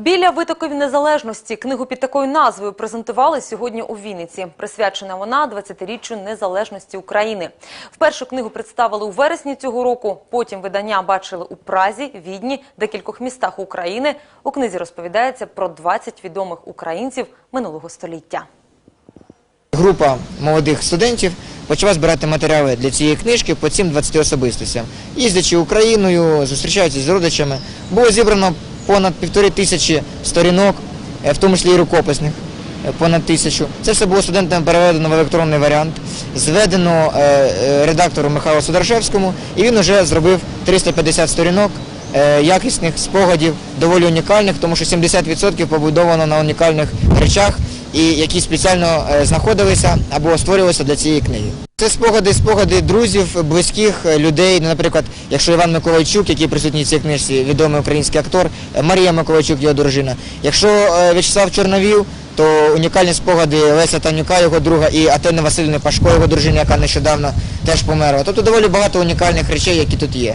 Біля витоків незалежності книгу під такою назвою презентували сьогодні у Вінниці. Присвячена вона 20-річчю незалежності України. Впершу книгу представили у вересні цього року. Потім видання бачили у Празі, Відні, декількох містах України. У книзі розповідається про 20 відомих українців минулого століття. Група молодих студентів почала збирати матеріали для цієї книжки по цим 20 особистостям. Їздячи Україною, зустрічаючись з родичами, було зібрано понад півтори тисячі сторінок, е, в тому числі і рукописних, е, понад тисячу. Це все було студентам переведено в електронний варіант, зведено е, редактору Михайлу Сударшевському, і він вже зробив 350 сторінок якісних спогадів, доволі унікальних, тому що 70% побудовано на унікальних речах, і які спеціально е, знаходилися або створювалися для цієї книги. Це спогади, спогади друзів, близьких е, людей. Ну, наприклад, якщо Іван Миколайчук, який присутній в цій книжці, відомий український актор, е, Марія Миколайчук, його дружина. Якщо В'ячеслав Чорновіл, то унікальні спогади Леся Танюка, його друга, і Атени Васильівни Пашко, його дружини, яка нещодавно теж померла. Тобто доволі багато унікальних речей, які тут є.